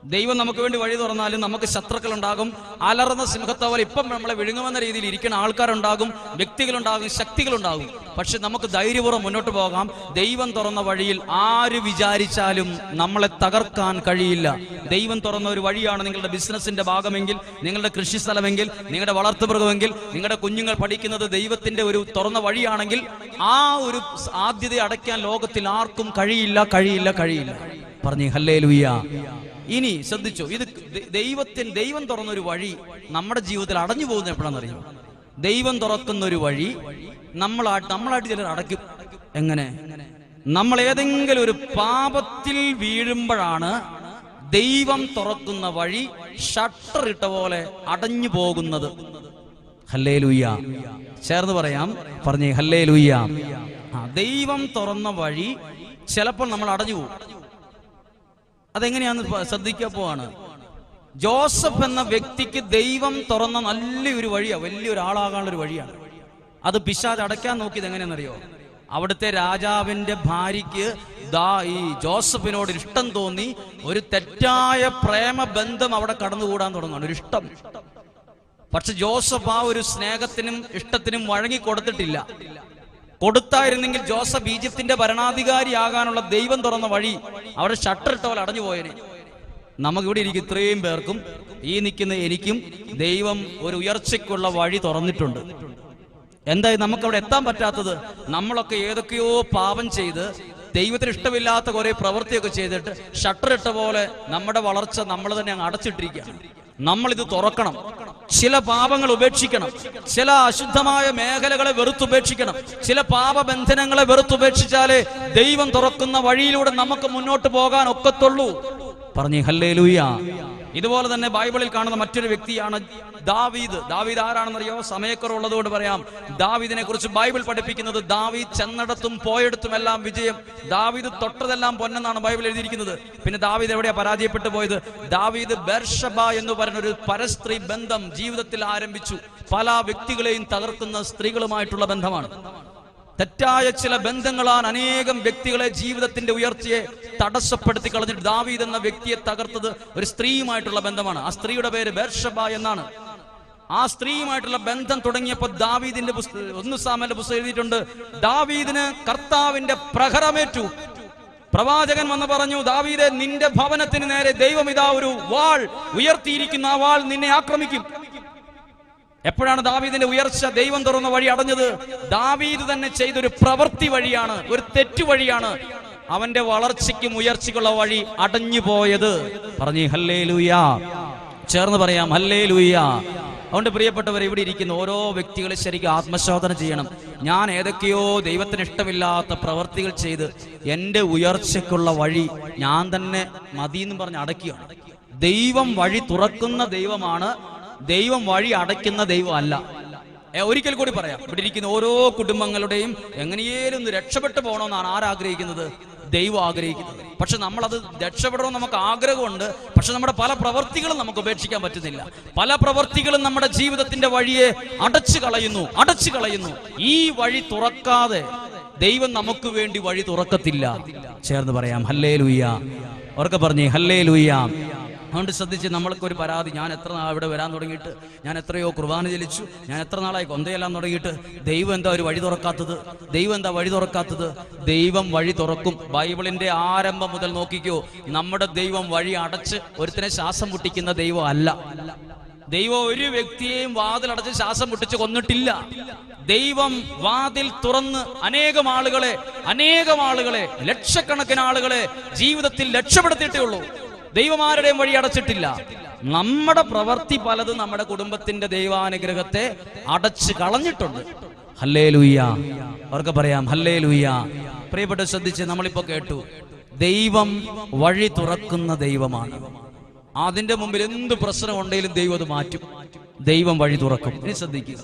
ദൈവം നമുക്ക് വേണ്ടി വഴി തുറന്നാലും നമുക്ക് ശത്രുക്കൾ ഉണ്ടാകും അലർന്ന സിംഹത്തെ ഇപ്പം നമ്മളെ വിഴുങ്ങുമെന്ന രീതിയിൽ ഇരിക്കുന്ന ആൾക്കാരുണ്ടാകും വ്യക്തികളുണ്ടാകും ശക്തികളുണ്ടാകും. പക്ഷെ നമുക്ക് ധൈര്യപൂർവം മുന്നോട്ട് പോകാം. ദൈവം തുറന്ന വഴിയിൽ ആര് വിചാരിച്ചാലും നമ്മളെ തകർക്കാൻ കഴിയില്ല. ദൈവം തുറന്ന ഒരു വഴിയാണ് നിങ്ങളുടെ ബിസിനസിന്റെ ഭാഗമെങ്കിൽ നിങ്ങളുടെ കൃഷി സ്ഥലമെങ്കിൽ നിങ്ങളുടെ വളർത്തുമൃഗമെങ്കിൽ നിങ്ങളുടെ കുഞ്ഞുങ്ങൾ പഠിക്കുന്നത് ദൈവത്തിന്റെ ഒരു തുറന്ന വഴിയാണെങ്കിൽ ആ ഒരു സാധ്യത അടയ്ക്കാൻ ലോകത്തിൽ ആർക്കും കഴിയില്ല കഴിയില്ല കഴിയില്ല. പറഞ്ഞു ഹല്ലേ ഇനി ശ്രദ്ധിച്ചു ഇത് ദൈവത്തിന് ദൈവം തുറന്ന ഒരു വഴി നമ്മുടെ ജീവിതത്തിൽ അടഞ്ഞു പോകുന്ന എപ്പോഴാണെന്നറിയോ? ദൈവം തുറക്കുന്ന ഒരു വഴി നമ്മളായിട്ട് നമ്മളായിട്ട് ചിലർ അടയ്ക്കും. എങ്ങനെ? നമ്മൾ ഏതെങ്കിലും ഒരു പാപത്തിൽ വീഴുമ്പോഴാണ് ദൈവം തുറക്കുന്ന വഴി ഷട്ടർ ഇട്ട പോലെ അടഞ്ഞു പോകുന്നത്. ഹല്ലേ ലൂയ്യ ചേർന്ന് പറയാം പറഞ്ഞേ ഹല്ലേ ലൂയ്യ ദൈവം തുറന്ന വഴി ചിലപ്പോൾ നമ്മൾ അടഞ്ഞു പോകും. അതെങ്ങനെയാന്ന് ശ്രദ്ധിക്കാൻ പോവാണ്. ജോസഫ് എന്ന വ്യക്തിക്ക് ദൈവം തുറന്ന നല്ലൊരു വഴിയാ വലിയൊരു ആളാകാനുള്ള ഒരു വഴിയാണ്. അത് പിശാജ് അടയ്ക്കാൻ നോക്കിയത് എങ്ങനെയാണെന്നറിയോ അവിടുത്തെ രാജാവിന്റെ ഭാര്യയ്ക്ക് ദാ ഈ ജോസഫിനോട് ഇഷ്ടം തോന്നി ഒരു തെറ്റായ പ്രേമബന്ധം അവിടെ കടന്നുകൂടാൻ തുടങ്ങുകയാണ് ഒരു ഇഷ്ടം. പക്ഷെ ജോസഫ് ആ ഒരു സ്നേഹത്തിനും ഇഷ്ടത്തിനും വഴങ്ങി കൊടുത്തിട്ടില്ല. കൊടുത്തായിരുന്നെങ്കിൽ ജോസഫ് ഈജിപ്തിന്റെ ഭരണാധികാരിയാകാനുള്ള ദൈവം തുറന്ന വഴി അവിടെ ഷട്ടർ ഇട്ട പോലെ അടഞ്ഞു പോയനെ. നമുക്കിവിടെ ഇരിക്കും ഇത്രയും പേർക്കും ഈ നിൽക്കുന്ന എനിക്കും ദൈവം ഒരു ഉയർച്ചയ്ക്കുള്ള വഴി തുറന്നിട്ടുണ്ട്. എന്തായി നമുക്ക് അവിടെ എത്താൻ പറ്റാത്തത്? നമ്മളൊക്കെ ഏതൊക്കെയോ പാപം ചെയ്ത് ദൈവത്തിന് ഇഷ്ടമില്ലാത്ത കുറെ പ്രവൃത്തിയൊക്കെ ചെയ്തിട്ട് ഷട്ടർ ഇട്ട പോലെ നമ്മുടെ വളർച്ച നമ്മൾ തന്നെ അങ്ങ് അടച്ചിട്ടിരിക്കുകയാണ്. നമ്മൾ ഇത് തുറക്കണം. ചില പാപങ്ങൾ ഉപേക്ഷിക്കണം. ചില അശുദ്ധമായ മേഖലകളെ വെറുത്തുപേക്ഷിക്കണം ചില പാപബന്ധനങ്ങളെ വെറുത്തുപേക്ഷിച്ചാലേ ദൈവം തുറക്കുന്ന വഴിയിലൂടെ നമുക്ക് മുന്നോട്ട് പോകാൻ ഒക്കത്തുള്ളൂ. പറഞ്ഞു ഹല്ലേ ഇതുപോലെ തന്നെ ബൈബിളിൽ കാണുന്ന മറ്റൊരു വ്യക്തിയാണ് ദാവീദ്. ദാവീദ് ആരാണെന്നറിയോ? സമയക്കുറവുള്ളതുകൊണ്ട് പറയാം. ദാവീദിനെ കുറിച്ച് ബൈബിൾ പഠിപ്പിക്കുന്നത് ദാവീദ് ചെന്നിടത്തും പോയെടുത്തും എല്ലാം വിജയം. ദാവീദ് തൊട്ടതെല്ലാം പൊന്നെന്നാണ് ബൈബിൾ എഴുതിയിരിക്കുന്നത്. പിന്നെ ദാവീദ് എവിടെയാ പരാജയപ്പെട്ടു പോയത്? ദാവീദ് ബെർഷബ എന്ന് പറയുന്ന ഒരു പരസ്ത്രീ ബന്ധം ജീവിതത്തിൽ ആരംഭിച്ചു. പല വ്യക്തികളെയും തകർക്കുന്ന സ്ത്രീകളുമായിട്ടുള്ള ബന്ധമാണ്. തെറ്റായ ചില ബന്ധങ്ങളാണ് അനേകം വ്യക്തികളെ ജീവിതത്തിന്റെ ഉയർച്ചയെ തടസ്സപ്പെടുത്തി കളഞ്ഞിട്ട് ദാവീദ് എന്ന വ്യക്തിയെ തകർത്തത് ഒരു സ്ത്രീയുമായിട്ടുള്ള ബന്ധമാണ്. ആ സ്ത്രീയുടെ പേര് ബേർഷബ എന്നാണ്. ആ സ്ത്രീയുമായിട്ടുള്ള ബന്ധം തുടങ്ങിയപ്പോൾ ദാവീദിന്റെ ഒന്ന് സാമന്റെ പുസ്തകം എഴുതിയിട്ടുണ്ട്. ദാവീദിന് കർത്താവിന്റെ പ്രഹരമേറ്റു. പ്രവാചകൻ വന്ന് പറഞ്ഞു ദാവീദെ നിന്റെ ഭവനത്തിന് നേരെ ദൈവം ഇതാ ഒരു വാൾ ഉയർത്തിയിരിക്കുന്ന. ആ വാൾ നിന്നെ ആക്രമിക്കും. എപ്പോഴാണ് ദാവീദിന്റെ ഉയർച്ച ദൈവം തുറന്ന വഴി അടഞ്ഞത്? ദാവീദ് തന്നെ ചെയ്തൊരു പ്രവൃത്തി വഴിയാണ് ഒരു തെറ്റു വഴിയാണ് അവന്റെ വളർച്ചയ്ക്കും ഉയർച്ചയ്ക്കുള്ള വഴി അടഞ്ഞു പോയത് പറഞ്ഞു ഹല്ലേ ലൂയ ചേർന്ന് പറയാം ഹല്ലേ ലൂയ അതുകൊണ്ട് പ്രിയപ്പെട്ടവർ ഇവിടെ ഇരിക്കുന്ന ഓരോ വ്യക്തികളെ ശരിക്കും ആത്മശോധന ചെയ്യണം. ഞാൻ ഏതൊക്കെയോ ദൈവത്തിന് ഇഷ്ടമില്ലാത്ത പ്രവർത്തികൾ ചെയ്ത് എന്റെ ഉയർച്ചയ്ക്കുള്ള വഴി ഞാൻ തന്നെ മതി എന്ന് പറഞ്ഞ് അടയ്ക്കുകയാണ്. ദൈവം വഴി തുറക്കുന്ന ദൈവമാണ് ദൈവം വഴി അടയ്ക്കുന്ന ദൈവം അല്ല ഏ, ഒരിക്കൽ കൂടി പറയാം. ഇവിടെ ഇരിക്കുന്ന ഓരോ കുടുംബങ്ങളുടെയും എങ്ങനെയേലും ഒന്ന് രക്ഷപ്പെട്ടു പോകണമെന്നാണ് ആരാഗ്രഹിക്കുന്നത്? ദൈവം ആഗ്രഹിക്കുന്നത്. പക്ഷെ നമ്മളത് രക്ഷപ്പെടണമെന്ന് നമുക്ക് ആഗ്രഹമുണ്ട്. പക്ഷെ നമ്മുടെ പല പ്രവർത്തികളും നമുക്ക് ഉപേക്ഷിക്കാൻ പറ്റുന്നില്ല. പല പ്രവർത്തികളും നമ്മുടെ ജീവിതത്തിന്റെ വഴിയെ അടച്ചു കളയുന്നു അടച്ചു കളയുന്നു. ഈ വഴി തുറക്കാതെ ദൈവം നമുക്ക് വേണ്ടി വഴി തുറക്കത്തില്ല. ചേർന്ന് പറയാം ഹല്ലേ ലൂയ്യ ഉറക്കെ പറഞ്ഞേ ഹല്ലേ ലൂയ്യ അതുകൊണ്ട് ശ്രദ്ധിച്ച് നമ്മൾക്ക് ഒരു പരാതി. ഞാൻ എത്ര നാൾ ഇവിടെ വരാൻ തുടങ്ങിയിട്ട്? ഞാൻ എത്രയോ കുർബാന ചലിച്ചു ഞാൻ എത്ര നാളായി കൊന്തയെല്ലാം തുടങ്ങിയിട്ട്? ദൈവം എന്താ ഒരു വഴി തുറക്കാത്തത്? ദൈവം എന്താ വഴി തുറക്കാത്തത്? ദൈവം വഴി തുറക്കും. ബൈബിളിന്റെ ആരംഭം മുതൽ നോക്കിക്കോ. നമ്മുടെ ദൈവം വഴി അടച്ച് ഒരുത്തിനെ ശ്വാസം മുട്ടിക്കുന്ന ദൈവം അല്ല. ദൈവം ഒരു വ്യക്തിയെയും വാതിൽ അടച്ച് ശ്വാസം മുട്ടിച്ച് കൊന്നിട്ടില്ല. ദൈവം വാതിൽ തുറന്ന് അനേകം ആളുകളെ അനേകം ആളുകളെ ലക്ഷക്കണക്കിന് ആളുകളെ ജീവിതത്തിൽ രക്ഷപ്പെടുത്തിയിട്ടേ ഉള്ളൂ. ദൈവം ആരുടെയും വഴി അടച്ചിട്ടില്ല. നമ്മുടെ പ്രവൃത്തി പലതും നമ്മുടെ കുടുംബത്തിന്റെ ദൈവാനുഗ്രഹത്തെ അടച്ചു കളഞ്ഞിട്ടുണ്ട്. ഹല്ലേ ലൂയ്യ അവർക്ക് പറയാം ഹല്ലേ ലൂയ്യ പ്രിയപ്പെട്ട ശ്രദ്ധിച്ച് നമ്മളിപ്പോ കേട്ടു. ദൈവം വഴി തുറക്കുന്ന ദൈവമാണ്. അതിന്റെ മുമ്പിൽ എന്ത് പ്രശ്നം ഉണ്ടെങ്കിലും ദൈവം അത് മാറ്റും. ദൈവം വഴി തുറക്കും. ശ്രദ്ധിക്കുക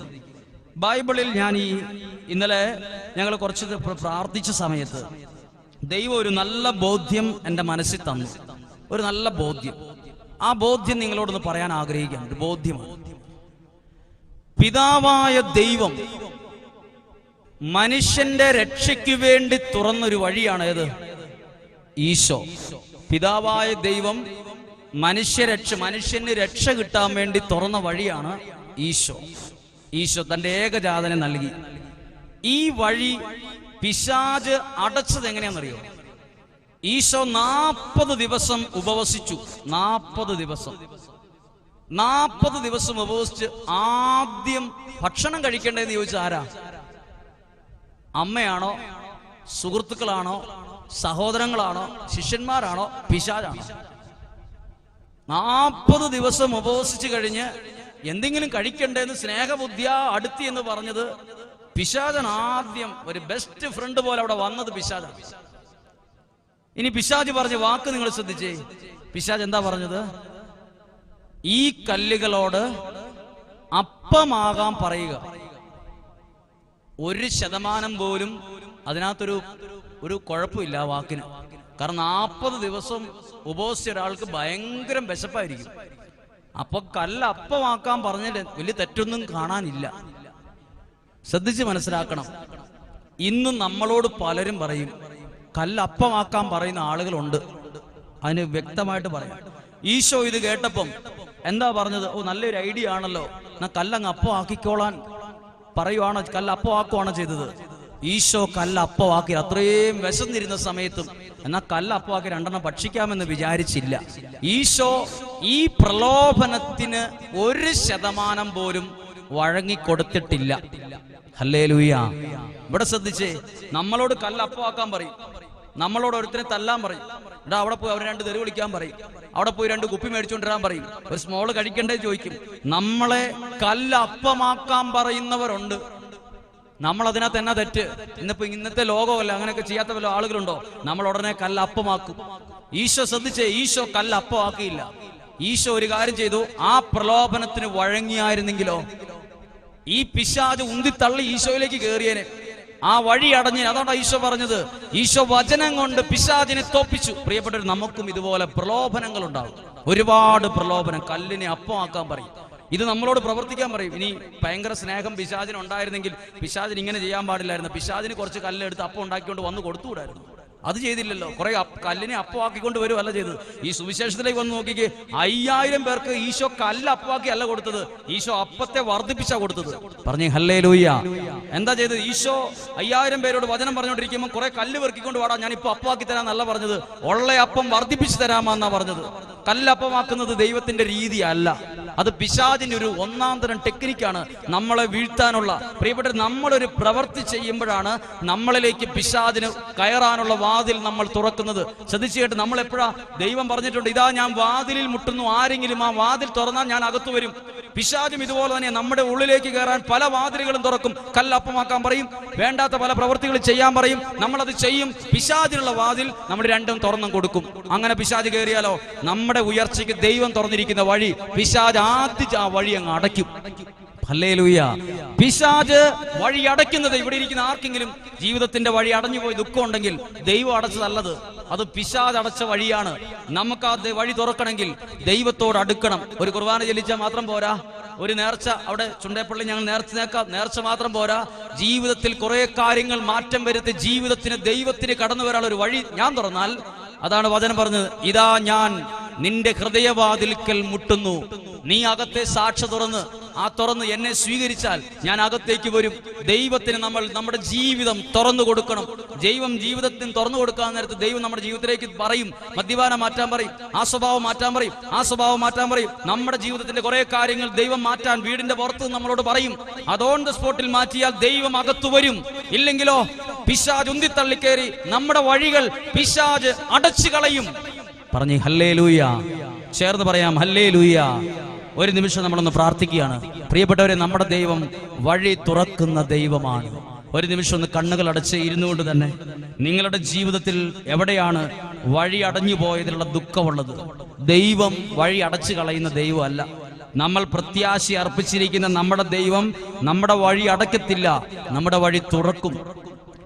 ബൈബിളിൽ ഞാൻ ഈ ഇന്നലെ ഞങ്ങൾ കുറച്ച് പ്രാർത്ഥിച്ച സമയത്ത് ദൈവം ഒരു നല്ല ബോധ്യം എന്റെ മനസ്സിൽ തന്നു. ഒരു നല്ല ബോധ്യം. ആ ബോധ്യം നിങ്ങളോടൊന്ന് പറയാൻ ആഗ്രഹിക്കാം ഒരു ബോധ്യമാണ്. പിതാവായ ദൈവം മനുഷ്യന്റെ രക്ഷയ്ക്ക് വേണ്ടി തുറന്നൊരു വഴിയാണ് ഏത്? ഈശോ. പിതാവായ ദൈവം മനുഷ്യരക്ഷ മനുഷ്യന് രക്ഷ കിട്ടാൻ വേണ്ടി തുറന്ന വഴിയാണ് ഈശോ. ഈശോ തന്റെ ഏകജാതനെ നൽകി. ഈ വഴി പിശാജ് അടച്ചത് എങ്ങനെയാണെന്നറിയോ? ഈശോ നാൽപ്പത് ദിവസം ഉപവസിച്ചു. നാൽപ്പത് ദിവസം. നാൽപ്പത് ദിവസം ഉപവസിച്ച് ആദ്യം ഭക്ഷണം കഴിക്കേണ്ടതെന്ന് ചോദിച്ചാൽ ആരാ? അമ്മയാണോ? സുഹൃത്തുക്കളാണോ? സഹോദരങ്ങളാണോ? ശിഷ്യന്മാരാണോ? പിശാചാണോ? നാൽപ്പത് ദിവസം ഉപവസിച്ച് കഴിഞ്ഞ് എന്തെങ്കിലും കഴിക്കണ്ടേന്ന് സ്നേഹബുദ്ധിയ അടുത്തി എന്ന് പറഞ്ഞത് പിശാചൻ ആദ്യം ഒരു ബെസ്റ്റ് ഫ്രണ്ട് പോലെ അവിടെ വന്നത് പിശാചാണ്. ഇനി പിശാജ് പറഞ്ഞ വാക്ക് നിങ്ങൾ ശ്രദ്ധിച്ചേ. പിശാജ് എന്താ പറഞ്ഞത്? ഈ കല്ലുകളോട് അപ്പമാകാൻ പറയുക. ഒരു ശതമാനം പോലും അതിനകത്തൊരു ഒരു കുഴപ്പമില്ല ആ വാക്കിന്. കാരണം നാൽപ്പത് ദിവസം ഉപവസിച്ച ഒരാൾക്ക് ഭയങ്കര വിശപ്പായിരിക്കും. അപ്പൊ കല്ല് അപ്പമാക്കാൻ പറഞ്ഞിട്ട് വലിയ തെറ്റൊന്നും കാണാനില്ല. ശ്രദ്ധിച്ച് മനസ്സിലാക്കണം. ഇന്ന് നമ്മളോട് പലരും പറയും കല്ല് അപ്പമാക്കാൻ പറയുന്ന ആളുകളുണ്ട്. അതിന് വ്യക്തമായിട്ട് പറയാം. ഈശോ ഇത് കേട്ടപ്പം എന്താ പറഞ്ഞത്? ഓ നല്ലൊരു ഐഡിയ ആണല്ലോ. എന്നാ കല്ലങ്ങ് അപ്പം ആക്കിക്കോളാൻ പറയുവാണോ? കല്ല് അപ്പം ആക്കുവാണോ ചെയ്തത്? ഈശോ കല്ല് അപ്പമാക്കി അത്രയും വിശന്നിരുന്ന സമയത്തും എന്നാ കല്ല് അപ്പമാക്കി രണ്ടെണ്ണം ഭക്ഷിക്കാമെന്ന് വിചാരിച്ചില്ല. ഈശോ ഈ പ്രലോഭനത്തിന് ഒരു ശതമാനം പോലും വഴങ്ങിക്കൊടുത്തിട്ടില്ല. ഹല്ലേ ലൂയ ഇവിടെ ശ്രദ്ധിച്ചേ. നമ്മളോട് കല്ല് അപ്പമാക്കാൻ പറയും. നമ്മളോട് ഒരുത്തിനെ തല്ലാൻ പറയും. എടാ അവിടെ പോയി അവർ രണ്ട് തെറി വിളിക്കാൻ പറയും. അവിടെ പോയി രണ്ട് കുപ്പി മേടിച്ചുകൊണ്ടിരാൻ പറയും. ഒരു സ്മോൾ കഴിക്കണ്ടേ ചോദിക്കും. നമ്മളെ കല്ല് അപ്പമാക്കാൻ പറയുന്നവരുണ്ട്. നമ്മൾ അതിനകത്ത് തന്നെ തെറ്റ്? ഇന്നിപ്പോ ഇന്നത്തെ ലോകമല്ല അങ്ങനെയൊക്കെ ചെയ്യാത്ത വല്ല ആളുകളുണ്ടോ? നമ്മൾ ഉടനെ കല്ല് അപ്പമാക്കും ഈശോ ശ്രദ്ധിച്ചേ ഈശോ കല്ല് അപ്പമാക്കിയില്ല ഈശോ ഒരു കാര്യം ചെയ്തു ആ പ്രലോഭനത്തിന് വഴങ്ങിയായിരുന്നെങ്കിലോ ഈ പിശാജ് ഉന്തിത്തള്ളി ഈശോയിലേക്ക് കയറിയനെ ആ വഴി അടഞ്ഞ് അതോടെ ഈശോ പറഞ്ഞത്. ഈശോ വചനം കൊണ്ട് പിശാചിനെ തോപ്പിച്ചു. പ്രിയപ്പെട്ടവർ നമുക്കും ഇതുപോലെ പ്രലോഭനങ്ങൾ ഉണ്ടാകും. ഒരുപാട് പ്രലോഭനം കല്ലിനെ അപ്പമാക്കാൻ പറയും. ഇത് നമ്മളോട് പ്രവർത്തിക്കാൻ പറയും. ഇനി ഭയങ്കര സ്നേഹം പിശാചിന് ഉണ്ടായിരുന്നെങ്കിൽ പിശാചിന് ഇങ്ങനെ ചെയ്യാൻ പാടില്ലായിരുന്നു. പിശാചിന് കുറച്ച് കല്ലെടുത്ത് അപ്പം ഉണ്ടാക്കിക്കൊണ്ട് വന്ന് കൊടുത്തുകൂടായിരുന്നു. അത് ചെയ്തില്ലല്ലോ. കുറെ കല്ലിനെ അപ്പമാക്കിക്കൊണ്ട് വരുമല്ല ചെയ്തത്. ഈ സുവിശേഷത്തിലേക്ക് വന്ന് നോക്കിക്ക് അയ്യായിരം പേർക്ക് ഈശോ കല്ല് അപ്പമാക്കി അല്ല കൊടുത്തത്. ഈശോ അപ്പത്തെ വർദ്ധിപ്പിച്ചാ കൊടുത്തത്. പറഞ്ഞു ഹല്ലേ ലൂയ്യ എന്താ ചെയ്തത്? ഈശോ അയ്യായിരം പേരോട് വചനം പറഞ്ഞുകൊണ്ടിരിക്കുമ്പോൾ കുറെ കല്ല് പെറുക്കിക്കൊണ്ട് വാടാ ഞാൻ ഇപ്പൊ അപ്പമാക്കി തരാന്നല്ല പറഞ്ഞത്. ഉള്ള അപ്പം വർദ്ധിപ്പിച്ചു തരാമെന്നാ പറഞ്ഞത്. കല്ലപ്പമാക്കുന്നത് ദൈവത്തിന്റെ രീതി അല്ല അത് പിശാദിന്റെ ഒരു ഒന്നാം തരം ടെക്നിക്കാണ് നമ്മളെ വീഴ്ത്താനുള്ള. പ്രിയപ്പെട്ട നമ്മളൊരു പ്രവൃത്തി ചെയ്യുമ്പോഴാണ് നമ്മളിലേക്ക് പിശാദിന് കയറാനുള്ള വാതിൽ നമ്മൾ തുറക്കുന്നത്. ശ്രദ്ധിച്ചു നമ്മൾ എപ്പോഴാ ദൈവം പറഞ്ഞിട്ടുണ്ട് ഇതാ ഞാൻ വാതിലിൽ മുട്ടുന്നു ആരെങ്കിലും ആ വാതിൽ തുറന്നാൽ ഞാൻ അകത്തു വരും. പിശാചും ഇതുപോലെ തന്നെ നമ്മുടെ ഉള്ളിലേക്ക് കയറാൻ പല വാതിലുകളും തുറക്കും. കല്ലപ്പമാക്കാൻ പറയും വേണ്ടാത്ത പല പ്രവൃത്തികൾ ചെയ്യാൻ പറയും. നമ്മളത് ചെയ്യും പിശാചിനുള്ള വാതിൽ നമ്മൾ രണ്ടും തുറന്നും കൊടുക്കും. അങ്ങനെ പിശാജ് കയറിയാലോ? നമ്മുടെ ഉയർച്ചയ്ക്ക് ദൈവം തുറന്നിരിക്കുന്ന വഴി പിശാജ് ആദ്യം ആ വഴി അങ്ങ് അടയ്ക്കും. പിശാജ് വഴി അടയ്ക്കുന്നത് ഇവിടെ ഇരിക്കുന്ന ആർക്കെങ്കിലും ജീവിതത്തിന്റെ വഴി അടഞ്ഞുപോയി ദുഃഖം ഉണ്ടെങ്കിൽ ദൈവം അടച്ചതല്ലത്. അത് പിശാജ് അടച്ച വഴിയാണ്. നമുക്ക് ആ വഴി തുറക്കണമെങ്കിൽ ദൈവത്തോട് അടുക്കണം. ഒരു കുർബാന ചെല്ലിച്ചാൽ മാത്രം പോരാ? ഒരു നേർച്ച അവിടെ ചുണ്ടേപ്പള്ളി ഞങ്ങൾ നേർച്ച നേക്കാം. നേർച്ച മാത്രം പോരാ? ജീവിതത്തിൽ കുറെ കാര്യങ്ങൾ മാറ്റം വരുത്തി ജീവിതത്തിന് ദൈവത്തിന് കടന്നു വരാനുള്ള ഒരു വഴി ഞാൻ തുറന്നാൽ അതാണ് വചനം പറഞ്ഞത്. ഇതാ ഞാൻ നിന്റെ ഹൃദയവാതിൽക്കൽ മുട്ടുന്നു. നീ അകത്തെ സാക്ഷ തുറന്ന് ആ തുറന്ന് എന്നെ സ്വീകരിച്ചാൽ ഞാൻ അകത്തേക്ക് വരും. ദൈവത്തിന് നമ്മൾ നമ്മുടെ ജീവിതം തുറന്നു കൊടുക്കണം. ദൈവം ജീവിതത്തിന് തുറന്നു കൊടുക്കാൻ നേരത്ത് ദൈവം നമ്മുടെ ജീവിതത്തിലേക്ക് പറയും. മദ്യപാനം മാറ്റാൻ പറയും. ആ സ്വഭാവം മാറ്റാൻ പറയും. ആ സ്വഭാവം മാറ്റാൻ പറയും. നമ്മുടെ ജീവിതത്തിന്റെ കുറെ കാര്യങ്ങൾ ദൈവം മാറ്റാൻ വീടിന്റെ പുറത്ത് നമ്മളോട് പറയും. അതോൺ ദ സ്പോട്ടിൽ മാറ്റിയാൽ ദൈവം അകത്തു വരും. ഇല്ലെങ്കിലോ പിശാജ് ഉന്തിത്തള്ളിക്കേറി. നമ്മുടെ വഴികൾ പിശാജ് അടച്ചു കളയും പറഞ്ഞു ഹല്ലേ ലൂയ ചേർന്ന് പറയാം ഹല്ലേ ലൂയ ഒരു നിമിഷം നമ്മളൊന്ന് പ്രാർത്ഥിക്കുകയാണ്. പ്രിയപ്പെട്ടവരെ നമ്മുടെ ദൈവം വഴി തുറക്കുന്ന ദൈവമാണ്. ഒരു നിമിഷം ഒന്ന് കണ്ണുകൾ അടച്ച് ഇരുന്നുകൊണ്ട് തന്നെ നിങ്ങളുടെ ജീവിതത്തിൽ എവിടെയാണ് വഴി അടഞ്ഞു പോയതിലുള്ള ദുഃഖമുള്ളത്? ദൈവം വഴി അടച്ചു കളയുന്ന ദൈവമല്ല. നമ്മൾ പ്രത്യാശി അർപ്പിച്ചിരിക്കുന്ന നമ്മുടെ ദൈവം നമ്മുടെ വഴി അടക്കത്തില്ല നമ്മുടെ വഴി തുറക്കും.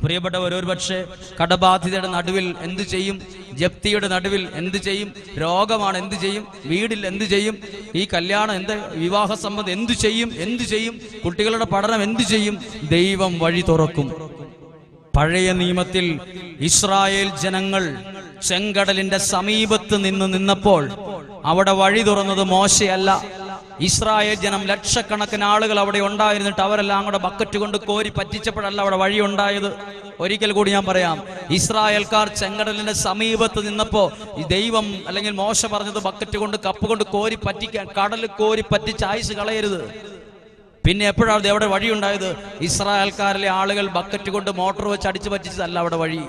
പ്രിയപ്പെട്ടവർ ഒരു പക്ഷേ കടബാധിതയുടെ നടുവിൽ എന്ത് ചെയ്യും? ജപ്തിയുടെ നടുവിൽ എന്ത് ചെയ്യും? രോഗമാണ് എന്ത് ചെയ്യും? വീടിൽ എന്ത് ചെയ്യും? ഈ കല്യാണം എന്ത്? വിവാഹ സംബന്ധം എന്ത് ചെയ്യും? എന്ത് ചെയ്യും? കുട്ടികളുടെ പഠനം എന്ത് ചെയ്യും? ദൈവം വഴി തുറക്കും. പഴയ നിയമത്തിൽ ഇസ്രായേൽ ജനങ്ങൾ ചെങ്കടലിന്റെ സമീപത്ത് നിന്ന് നിന്നപ്പോൾ അവിടെ വഴി തുറന്നത് മോശയല്ല. ഇസ്രായേൽ ജനം ലക്ഷക്കണക്കിന് ആളുകൾ അവിടെ ഉണ്ടായിരുന്നിട്ട് അവരെല്ലാം അങ്ങോട്ട് ബക്കറ്റ് കൊണ്ട് കോരി പറ്റിച്ചപ്പോഴല്ല അവിടെ വഴി ഉണ്ടായത്. ഒരിക്കൽ കൂടി ഞാൻ പറയാം ഇസ്രായേൽക്കാർ ചെങ്കടലിന്റെ സമീപത്ത് നിന്നപ്പോ ദൈവം അല്ലെങ്കിൽ മോശ പറഞ്ഞത് ബക്കറ്റ് കൊണ്ട് കപ്പ് കൊണ്ട് കോരി പറ്റിക്കാൻ കടൽ കോരി പറ്റിച്ച് ആയുസ് കളയരുത്. പിന്നെ എപ്പോഴാണ് എവിടെ വഴിയുണ്ടായത് ഇസ്രായേൽക്കാരിലെ ആളുകൾ ബക്കറ്റ് കൊണ്ട് മോട്ടോർ വെച്ച് അടിച്ചു പറ്റിച്ചതല്ല അവിടെ വഴി.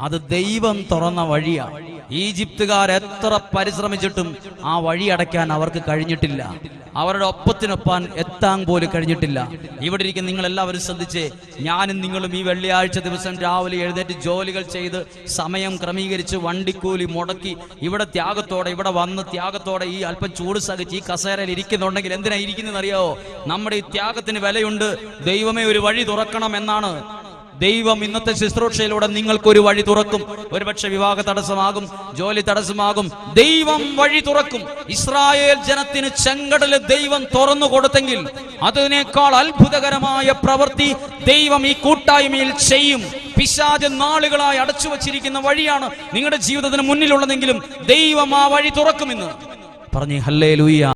അത് ദൈവം തുറന്ന വഴിയാ. ഈജിപ്തുകാർ എത്ര പരിശ്രമിച്ചിട്ടും ആ വഴി അടയ്ക്കാൻ അവർക്ക് കഴിഞ്ഞിട്ടില്ല. അവരുടെ ഒപ്പത്തിനൊപ്പാൻ എത്താൻ പോലും കഴിഞ്ഞിട്ടില്ല. ഇവിടെ ഇരിക്കുന്ന നിങ്ങൾ എല്ലാവരും ശ്രദ്ധിച്ചേ ഞാനും നിങ്ങളും ഈ വെള്ളിയാഴ്ച ദിവസം രാവിലെ എഴുന്നേറ്റ് ജോലികൾ ചെയ്ത് സമയം ക്രമീകരിച്ച് വണ്ടിക്കൂലി മുടക്കി ഇവിടെ ത്യാഗത്തോടെ ഇവിടെ വന്ന് ത്യാഗത്തോടെ ഈ അല്പം ചൂട് സഹിച്ച് ഈ കസേരയിൽ ഇരിക്കുന്നുണ്ടെങ്കിൽ എന്തിനാ ഇരിക്കുന്നതെന്ന് അറിയാവോ നമ്മുടെ ഈ ത്യാഗത്തിന് വിലയുണ്ട്. ദൈവമേ ഒരു വഴി തുറക്കണം എന്നാണ്. ദൈവം ഇന്നത്തെ ശുശ്രൂഷയിലൂടെ നിങ്ങൾക്കൊരു വഴി തുറക്കും. ഒരുപക്ഷെ വിവാഹ തടസ്സമാകും ജോലി തടസ്സമാകും. ദൈവം വഴി തുറക്കും. ഇസ്രായേൽ ജനത്തിന് ചെങ്കടൽ ദൈവം തുറന്നു കൊടുത്തെങ്കിൽ അതിനേക്കാൾ അത്ഭുതകരമായ പ്രവൃത്തി ദൈവം ഈ കൂട്ടായ്മയിൽ ചെയ്യും. പിശാജ് നാളുകളായി അടച്ചു വച്ചിരിക്കുന്ന വഴിയാണ് നിങ്ങളുടെ ജീവിതത്തിന് മുന്നിലുള്ളതെങ്കിലും ദൈവം ആ വഴി തുറക്കുമെന്ന്. പറഞ്ഞു ഹല്ലേ ലൂയ്യ